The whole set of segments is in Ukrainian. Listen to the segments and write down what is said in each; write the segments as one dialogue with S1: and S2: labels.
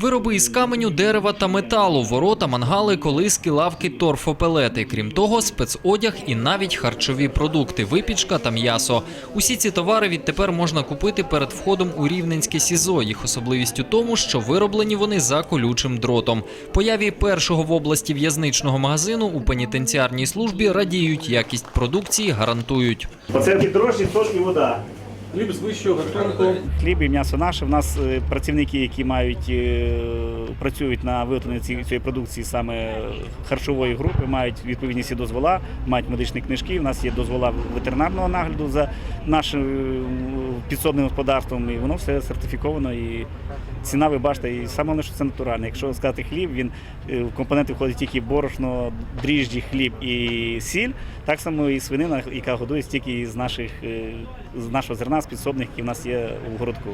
S1: Вироби із каменю, дерева та металу, ворота, мангали, колиски, лавки, торфопелети. Крім того, спецодяг і навіть харчові продукти, випічка та м'ясо. Усі ці товари відтепер можна купити перед входом у Рівненське СІЗО. Їх особливість у тому, що вироблені вони за колючим дротом. Появі першого в області в'язничного магазину у пенітенціарній службі радіють, якість продукції гарантують.
S2: Оце дрожжі, соль і вода.
S3: Хліб з вищого гатунку.
S2: Хліб і м'ясо наше. У нас е, працівники, які мають е, працюють на виготовленні цієї продукції саме харчової групи, мають відповідні всі дозвола, мають медичні книжки. У нас є дозвола ветеринарного нагляду за нашим підсобним господарством, і воно все сертифіковано. І ціна, ви бачите, і саме головне, що це натуральне. Якщо сказати хліб, він е, в компоненти входить тільки борошно, дріжджі, хліб і сіль. Так само і свинина, яка годується тільки з наших з нашого зерна, з підсобних, які в нас є у городку.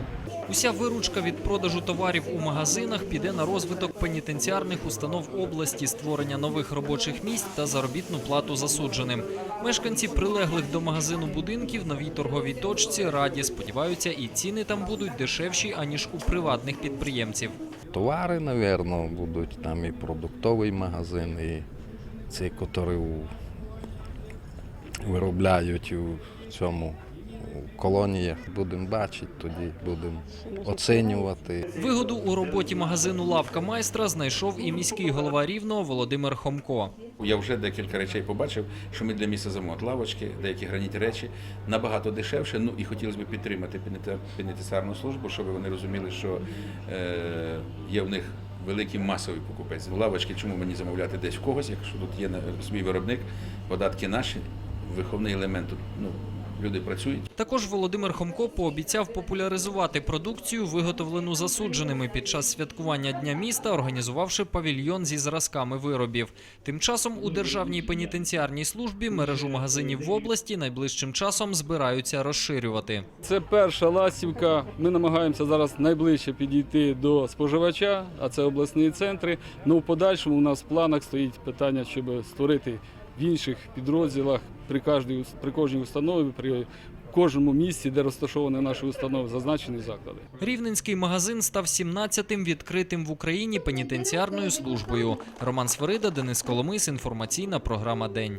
S1: Уся виручка від продажу товарів у магазинах піде на розвиток пенітенціарних установ області, створення нових робочих місць та заробітну плату засудженим. Мешканці прилеглих до магазину будинків новій торговій точці раді сподіваються, і ціни там будуть дешевші аніж у приватних підприємців.
S4: Товари, мабуть, будуть там і продуктовий магазин, і ці, які виробляють у цьому колоніях. Будемо бачити, тоді будемо оцінювати.
S1: Вигоду у роботі магазину Лавка майстра знайшов і міський голова Рівного Володимир Хомко.
S5: Я вже декілька речей побачив, що ми для міста замовили лавочки, деякі гранітні речі набагато дешевше. Ну і хотілося б підтримати пенітен- пенітенціарну службу, щоб вони розуміли, що е, є в них великий масовий покупець. Лавочки, чому мені замовляти десь в когось, якщо тут є на- свій виробник, податки наші, виховний елемент тут ну, люди працюють.
S1: Також Володимир Хомко пообіцяв популяризувати продукцію, виготовлену засудженими під час святкування Дня міста, організувавши павільйон зі зразками виробів. Тим часом у державній пенітенціарній службі мережу магазинів в області найближчим часом збираються розширювати.
S3: Це перша ластівка. Ми намагаємося зараз найближче підійти до споживача, а це обласні центри. Ну в подальшому у нас в планах стоїть питання, щоб створити в інших підрозділах при кожній при кожній установі, при кожному місці, де розташовані наші установи, зазначені заклади.
S1: Рівненський магазин став 17-тим відкритим в Україні пенітенціарною службою. Роман Свирида, Денис Коломис. Інформаційна програма День.